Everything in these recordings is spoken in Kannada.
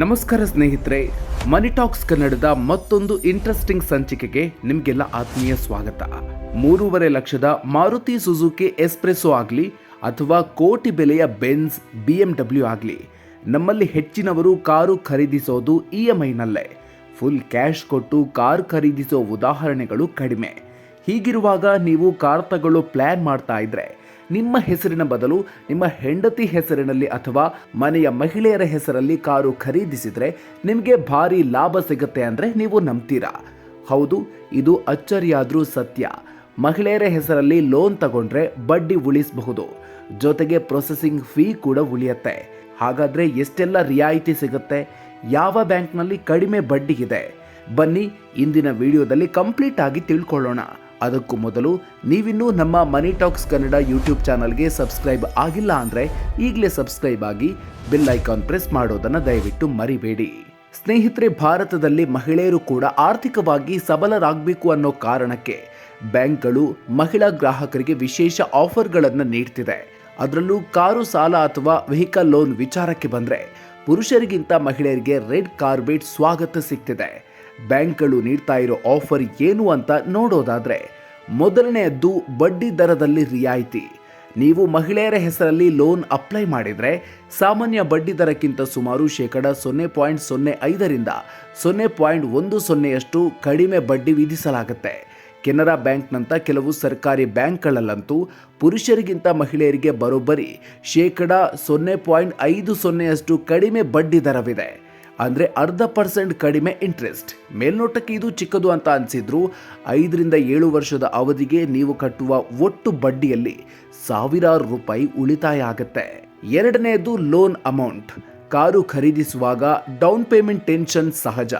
ನಮಸ್ಕಾರ ಸ್ನೇಹಿತರೆ ಮನಿ ಟಾಕ್ಸ್ ಕನ್ನಡದ ಮತ್ತೊಂದು ಇಂಟ್ರೆಸ್ಟಿಂಗ್ ಸಂಚಿಕೆಗೆ ನಿಮಗೆಲ್ಲ ಆತ್ಮೀಯ ಸ್ವಾಗತ. ಮೂರುವರೆ ಲಕ್ಷದ ಮಾರುತಿ ಸುಜುಕಿ ಎಸ್ಪ್ರೆಸೋ ಆಗಲಿ ಅಥವಾ ಕೋಟಿ ಬೆಲೆಯ ಬೆನ್ಸ್ ಬಿ ಎಂ ಡಬ್ಲ್ಯೂ ಆಗಲಿ, ನಮ್ಮಲ್ಲಿ ಹೆಚ್ಚಿನವರು ಕಾರು ಖರೀದಿಸೋದು ಇ ಎಂ ಐನಲ್ಲೇ. ಫುಲ್ ಕ್ಯಾಶ್ ಕೊಟ್ಟು ಕಾರ್ ಖರೀದಿಸೋ ಉದಾಹರಣೆಗಳು ಕಡಿಮೆ. ಹೀಗಿರುವಾಗ ನೀವು ಕಾರ್ ತಗೊಳ್ಳೋ ಪ್ಲ್ಯಾನ್ ಮಾಡ್ತಾ ಇದ್ರೆ ನಿಮ್ಮ ಹೆಸರಿನ ಬದಲು ನಿಮ್ಮ ಹೆಂಡತಿ ಹೆಸರಿನಲ್ಲಿ ಅಥವಾ ಮನೆಯ ಮಹಿಳೆಯರ ಹೆಸರಲ್ಲಿ ಕಾರು ಖರೀದಿಸಿದ್ರೆ ನಿಮಗೆ ಭಾರಿ ಲಾಭ ಸಿಗುತ್ತೆ ಅಂದರೆ ನೀವು ನಂಬ್ತೀರಾ? ಹೌದು, ಇದು ಅಚ್ಚರಿಯಾದರೂ ಸತ್ಯ. ಮಹಿಳೆಯರ ಹೆಸರಲ್ಲಿ ಲೋನ್ ತಗೊಂಡ್ರೆ ಬಡ್ಡಿ ಉಳಿಸಬಹುದು. ಜೊತೆಗೆ ಪ್ರೊಸೆಸಿಂಗ್ ಫೀ ಕೂಡ ಉಳಿಯುತ್ತೆ. ಹಾಗಾದ್ರೆ ಎಷ್ಟೆಲ್ಲ ರಿಯಾಯಿತಿ ಸಿಗುತ್ತೆ? ಯಾವ ಬ್ಯಾಂಕ್ನಲ್ಲಿ ಕಡಿಮೆ ಬಡ್ಡಿ ಇದೆ? ಬನ್ನಿ, ಇಂದಿನ ವಿಡಿಯೋದಲ್ಲಿ ಕಂಪ್ಲೀಟ್ ಆಗಿ ತಿಳ್ಕೊಳ್ಳೋಣ. ಅದಕ್ಕೂ ಮೊದಲು ನೀವಿನ್ನೂ ನಮ್ಮ ಮನಿ ಟಾಕ್ಸ್ ಕನ್ನಡ ಯೂಟ್ಯೂಬ್ ಚಾನಲ್ಗೆ ಸಬ್ಸ್ಕ್ರೈಬ್ ಆಗಿಲ್ಲ ಅಂದರೆ ಈಗಲೇ ಸಬ್ಸ್ಕ್ರೈಬ್ ಆಗಿ ಬೆಲ್ ಐಕಾನ್ ಪ್ರೆಸ್ ಮಾಡೋದನ್ನು ದಯವಿಟ್ಟು ಮರಿಬೇಡಿ. ಸ್ನೇಹಿತರೆ, ಭಾರತದಲ್ಲಿ ಮಹಿಳೆಯರು ಕೂಡ ಆರ್ಥಿಕವಾಗಿ ಸಬಲರಾಗಬೇಕು ಅನ್ನೋ ಕಾರಣಕ್ಕೆ ಬ್ಯಾಂಕ್ಗಳು ಮಹಿಳಾ ಗ್ರಾಹಕರಿಗೆ ವಿಶೇಷ ಆಫರ್ಗಳನ್ನು ನೀಡ್ತಿದೆ. ಅದರಲ್ಲೂ ಕಾರು ಸಾಲ ಅಥವಾ ವೆಹಿಕಲ್ ಲೋನ್ ವಿಚಾರಕ್ಕೆ ಬಂದರೆ ಪುರುಷರಿಗಿಂತ ಮಹಿಳೆಯರಿಗೆ ರೆಡ್ ಕಾರ್ಬೆಟ್ ಸ್ವಾಗತ ಸಿಗ್ತಿದೆ. ಬ್ಯಾಂಕ್ಗಳು ನೀಡ್ತಾ ಇರೋ ಆಫರ್ ಏನು ಅಂತ ನೋಡೋದಾದರೆ, ಮೊದಲನೆಯದ್ದು ಬಡ್ಡಿ ದರದಲ್ಲಿ ರಿಯಾಯಿತಿ. ನೀವು ಮಹಿಳೆಯರ ಹೆಸರಲ್ಲಿ ಲೋನ್ ಅಪ್ಲೈ ಮಾಡಿದರೆ, ಸಾಮಾನ್ಯ ಬಡ್ಡಿ ದರಕ್ಕಿಂತ ಸುಮಾರು ಶೇಕಡ ಸೊನ್ನೆ ಪಾಯಿಂಟ್ ಸೊನ್ನೆ ಐದರಿಂದ ಸೊನ್ನೆ ಪಾಯಿಂಟ್ ಒಂದು ಸೊನ್ನೆಯಷ್ಟು ಕಡಿಮೆ ಬಡ್ಡಿ ವಿಧಿಸಲಾಗುತ್ತೆ. ಕೆನರಾ ಬ್ಯಾಂಕ್ನಂಥ ಕೆಲವು ಸರ್ಕಾರಿ ಬ್ಯಾಂಕ್ಗಳಲ್ಲಂತೂ ಪುರುಷರಿಗಿಂತ ಮಹಿಳೆಯರಿಗೆ ಬರೋಬ್ಬರಿ ಶೇಕಡ ಸೊನ್ನೆ ಪಾಯಿಂಟ್ ಐದು ಸೊನ್ನೆಯಷ್ಟು ಕಡಿಮೆ ಬಡ್ಡಿ ದರವಿದೆ. ಅಂದರೆ ಅರ್ಧ ಪರ್ಸೆಂಟ್ ಕಡಿಮೆ ಇಂಟ್ರೆಸ್ಟ್ ಮೇಲ್ನೋಟಕ್ಕೆ ಇದು ಚಿಕ್ಕದು ಅಂತ ಅನಿಸಿದ್ರು. ಐದರಿಂದ ಏಳು ವರ್ಷದ ಅವಧಿಗೆ ನೀವು ಕಟ್ಟುವ ಒಟ್ಟು ಬಡ್ಡಿಯಲ್ಲಿ ಸಾವಿರಾರು ರೂಪಾಯಿ ಉಳಿತಾಯ ಆಗುತ್ತೆ. ಎರಡನೆಯದು ಲೋನ್ ಅಮೌಂಟ್ ಕಾರು ಖರೀದಿಸುವಾಗ ಡೌನ್ ಪೇಮೆಂಟ್ ಟೆನ್ಷನ್ ಸಹಜ.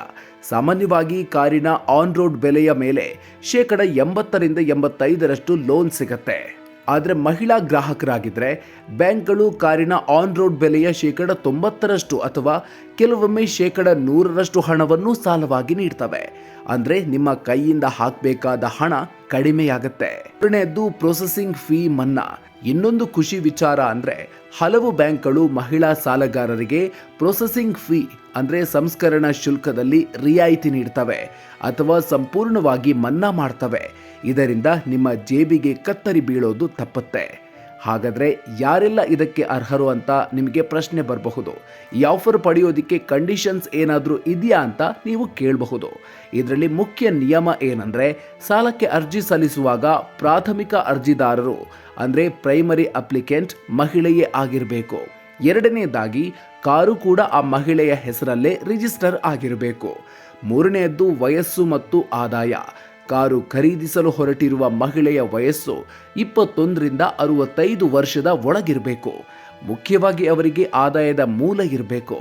ಸಾಮಾನ್ಯವಾಗಿ ಕಾರಿನ ಆನ್ ರೋಡ್ ಬೆಲೆಯ ಮೇಲೆ ಶೇಕಡ ಎಂಬತ್ತರಿಂದ ಎಂಬತ್ತೈದರಷ್ಟು ಲೋನ್ ಸಿಗತ್ತೆ. ಆದರೆ ಮಹಿಳಾ ಗ್ರಾಹಕರಾಗಿದ್ದರೆ ಬ್ಯಾಂಕ್ಗಳು ಕಾರಿನ ಆನ್ ರೋಡ್ ಬೆಲೆಯ ಶೇಕಡ ತೊಂಬತ್ತರಷ್ಟು ಅಥವಾ ಕೆಲವೊಮ್ಮೆ ಶೇಕಡ ನೂರರಷ್ಟು ಹಣವನ್ನು ಸಾಲವಾಗಿ ನೀಡ್ತವೆ. ಅಂದರೆ ನಿಮ್ಮ ಕೈಯಿಂದ ಹಾಕಬೇಕಾದ ಹಣ ಕಡಿಮೆಯಾಗತ್ತೆ. ಎರಡನೇದ್ದು ಪ್ರೊಸೆಸಿಂಗ್ ಫೀ ಮನ್ನಾ. ಇನ್ನೊಂದು ಖುಷಿ ವಿಚಾರ ಅಂದರೆ ಹಲವು ಬ್ಯಾಂಕ್ಗಳು ಮಹಿಳಾ ಸಾಲಗಾರರಿಗೆ ಪ್ರೊಸೆಸಿಂಗ್ ಫೀ ಅಂದರೆ ಸಂಸ್ಕರಣಾ ಶುಲ್ಕದಲ್ಲಿ ರಿಯಾಯಿತಿ ನೀಡ್ತವೆ ಅಥವಾ ಸಂಪೂರ್ಣವಾಗಿ ಮನ್ನಾ ಮಾಡ್ತವೆ. ಇದರಿಂದ ನಿಮ್ಮ ಜೇಬಿಗೆ ಕತ್ತರಿ ಬೀಳೋದು ತಪ್ಪುತ್ತೆ. ಹಾಗಾದರೆ ಯಾರೆಲ್ಲ ಇದಕ್ಕೆ ಅರ್ಹರು ಅಂತ ನಿಮಗೆ ಪ್ರಶ್ನೆ ಬರಬಹುದು? ಈ ಆಫರ್ ಪಡೆಯೋದಕ್ಕೆ ಕಂಡೀಷನ್ಸ್ ಏನಾದರೂ ಇದೆಯಾ ಅಂತ ನೀವು ಕೇಳಬಹುದು. ಇದರಲ್ಲಿ ಮುಖ್ಯ ನಿಯಮ ಏನಂದರೆ, ಸಾಲಕ್ಕೆ ಅರ್ಜಿ ಸಲ್ಲಿಸುವಾಗ ಪ್ರಾಥಮಿಕ ಅರ್ಜಿದಾರರು, ಅಂದರೆ ಪ್ರೈಮರಿ ಅಪ್ಲಿಕೆಂಟ್ ಮಹಿಳೆಯೇ ಆಗಿರಬೇಕು. ಎರಡನೆಯದಾಗಿ ಕಾರು ಕೂಡ ಆ ಮಹಿಳೆಯ ಹೆಸರಲ್ಲೇ ರಿಜಿಸ್ಟರ್ ಆಗಿರಬೇಕು. ಮೂರನೆಯದ್ದು ವಯಸ್ಸು ಮತ್ತು ಆದಾಯ. ಕಾರು ಖರೀದಿಸಲು ಹೊರಟಿರುವ ಮಹಿಳೆಯ ವಯಸ್ಸು ಇಪ್ಪತ್ತೊಂದರಿಂದ ಅರವತ್ತೈದು ವರ್ಷದ ಒಳಗಿರಬೇಕು. ಮುಖ್ಯವಾಗಿ ಅವರಿಗೆ ಆದಾಯದ ಮೂಲ ಇರಬೇಕು.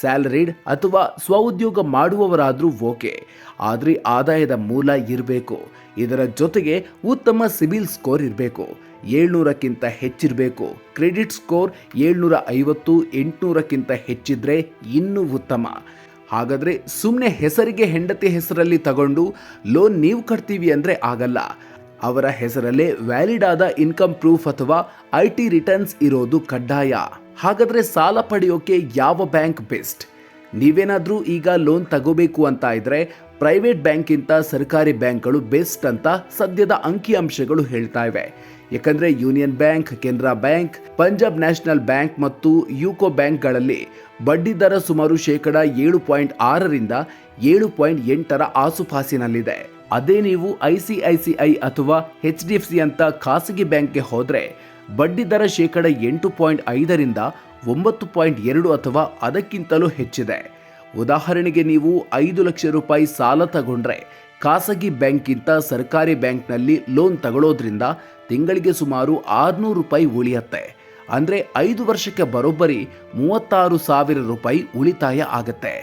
ಸ್ಯಾಲರಿಡ್ ಅಥವಾ ಸ್ವಉದ್ಯೋಗ ಮಾಡುವವರಾದರೂ ಓಕೆ. ಆದರೆ ಆದಾಯದ ಮೂಲ ಇರಬೇಕು. ಇದರ ಜೊತೆಗೆ ಉತ್ತಮ ಸಿಬಿಲ್ ಸ್ಕೋರ್ ಇರಬೇಕು. ಏಳ್ನೂರಕ್ಕಿಂತ ಹೆಚ್ಚಿರಬೇಕು. ಕ್ರೆಡಿಟ್ ಸ್ಕೋರ್ ಏಳ್ನೂರ ಐವತ್ತು ಎಂಟುನೂರಕ್ಕಿಂತ ಹೆಚ್ಚಿದ್ರೆ ಇನ್ನೂ ಉತ್ತಮ. ಹಾಗಾದರೆ ಸುಮ್ಮನೆ ಹೆಸರಿಗೆ ಹೆಂಡತಿ ಹೆಸರಲ್ಲಿ ತಗೊಂಡು ಲೋನ್ ನೀವು ಕಟ್ತೀವಿ ಅಂದರೆ ಆಗಲ್ಲ. ಅವರ ಹೆಸರಲ್ಲೇ ವ್ಯಾಲಿಡ್ ಆದ ಇನ್ಕಮ್ ಪ್ರೂಫ್ ಅಥವಾ ಐ ಟಿ ರಿಟರ್ನ್ಸ್ ಇರೋದು ಕಡ್ಡಾಯ. ಹಾಗಾದರೆ ಸಾಲ ಪಡೆಯೋಕೆ ಯಾವ ಬ್ಯಾಂಕ್ ಬೆಸ್ಟ್ ನೀವೇನಾದರೂ ಈಗ ಲೋನ್ ತಗೋಬೇಕು ಅಂತ ಇದ್ರೆ ಪ್ರೈವೇಟ್ ಬ್ಯಾಂಕ್ಗಿಂತ ಸರ್ಕಾರಿ ಬ್ಯಾಂಕ್ಗಳು ಬೆಸ್ಟ್ ಅಂತ ಸದ್ಯದ ಅಂಕಿಅಂಶಗಳು ಹೇಳ್ತಾ ಇವೆ. ಯಾಕಂದ್ರೆ union bank, Canara bank, Punjab national bank ಮತ್ತು ಯುಕೋ ಬ್ಯಾಂಕ್ಗಳಲ್ಲಿ ಬಡ್ಡಿ ದರ ಸುಮಾರು ಶೇಕಡ ಏಳು ಪಾಯಿಂಟ್ ಆರರಿಂದ ಏಳು ಪಾಯಿಂಟ್ ಎಂಟರ ಆಸುಪಾಸಿನಲ್ಲಿದೆ. ಅದೇ ನೀವು I C I C I ಅಥವಾ ಎಚ್ ಡಿ ಎಫ್ ಸಿ ಅಂತ ಖಾಸಗಿ ಬ್ಯಾಂಕ್ಗೆ ಹೋದರೆ ಬಡ್ಡಿ ದರ ಶೇಕಡ ಎಂಟು ಪಾಯಿಂಟ್ ಐದರಿಂದ ಒಂಬತ್ತು ಪಾಯಿಂಟ್ ಎರಡು ಅಥವಾ ಅದಕ್ಕಿಂತಲೂ ಹೆಚ್ಚಿದೆ. ಉದಾಹರಣೆಗೆ ನೀವು ಐದು ಲಕ್ಷ ರೂಪಾಯಿ ಸಾಲ ತಗೊಂಡ್ರೆ ಖಾಸಗಿ ಬ್ಯಾಂಕ್ಗಿಂತ ಸರ್ಕಾರಿ ಬ್ಯಾಂಕ್ನಲ್ಲಿ ಲೋನ್ ತಗೊಳ್ಳೋದ್ರಿಂದ ತಿಂಗಳಿಗೆ ಸುಮಾರು ಆರುನೂರು ರೂಪಾಯಿ ಉಳಿಯತ್ತೆ. ಅಂದರೆ ಐದು ವರ್ಷಕ್ಕೆ ಬರೋಬ್ಬರಿ ಮೂವತ್ತಾರು ಸಾವಿರ ರೂಪಾಯಿ ಉಳಿತಾಯ ಆಗತ್ತೆ.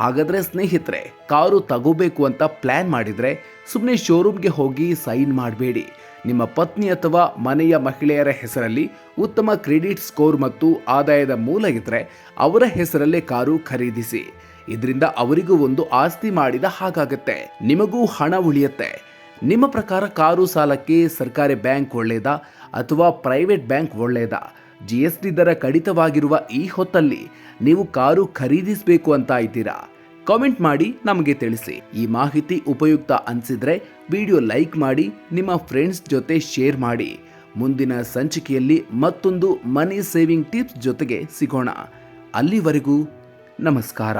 ಹಾಗಾದರೆ ಸ್ನೇಹಿತರೆ, ಕಾರು ತಗೋಬೇಕು ಅಂತ ಪ್ಲ್ಯಾನ್ ಮಾಡಿದರೆ ಸುಮ್ಮನೆ ಶೋರೂಮ್ಗೆ ಹೋಗಿ ಸೈನ್ ಮಾಡಬೇಡಿ. ನಿಮ್ಮ ಪತ್ನಿ ಅಥವಾ ಮನೆಯ ಮಹಿಳೆಯರ ಹೆಸರಲ್ಲಿ ಉತ್ತಮ ಕ್ರೆಡಿಟ್ ಸ್ಕೋರ್ ಮತ್ತು ಆದಾಯದ ಮೂಲ ಇದ್ದರೆ ಅವರ ಹೆಸರಲ್ಲೇ ಕಾರು ಖರೀದಿಸಿ. ಇದರಿಂದ ಅವರಿಗೂ ಒಂದು ಆಸ್ತಿ ಮಾಡಿದ ಹಾಗಾಗತ್ತೆ. ನಿಮಗೂ ಹಣ ಉಳಿಯುತ್ತೆ. ನಿಮ್ಮ ಪ್ರಕಾರ ಕಾರು ಸಾಲಕ್ಕೆ ಸರ್ಕಾರಿ ಬ್ಯಾಂಕ್ ಒಳ್ಳೆಯದಾ ಅಥವಾ ಪ್ರೈವೇಟ್ ಬ್ಯಾಂಕ್ ಒಳ್ಳೆಯದಾ ಜಿ ಎಸ್ ಟಿ ದರ ಕಡಿತವಾಗಿರುವ ಈ ಹೊತ್ತಲ್ಲಿ ನೀವು ಕಾರು ಖರೀದಿಸಬೇಕು ಅಂತ ಇದ್ದೀರಾ? ಕಾಮೆಂಟ್ ಮಾಡಿ ನಮಗೆ ತಿಳಿಸಿ. ಈ ಮಾಹಿತಿ ಉಪಯುಕ್ತ ಅನಿಸಿದ್ರೆ ವಿಡಿಯೋ ಲೈಕ್ ಮಾಡಿ, ನಿಮ್ಮ ಫ್ರೆಂಡ್ಸ್ ಜೊತೆ ಶೇರ್ ಮಾಡಿ. ಮುಂದಿನ ಸಂಚಿಕೆಯಲ್ಲಿ ಮತ್ತೊಂದು ಮನಿ ಸೇವಿಂಗ್ ಟಿಪ್ಸ್ ಜೊತೆಗೆ ಸಿಗೋಣ. ಅಲ್ಲಿವರೆಗೂ ನಮಸ್ಕಾರ.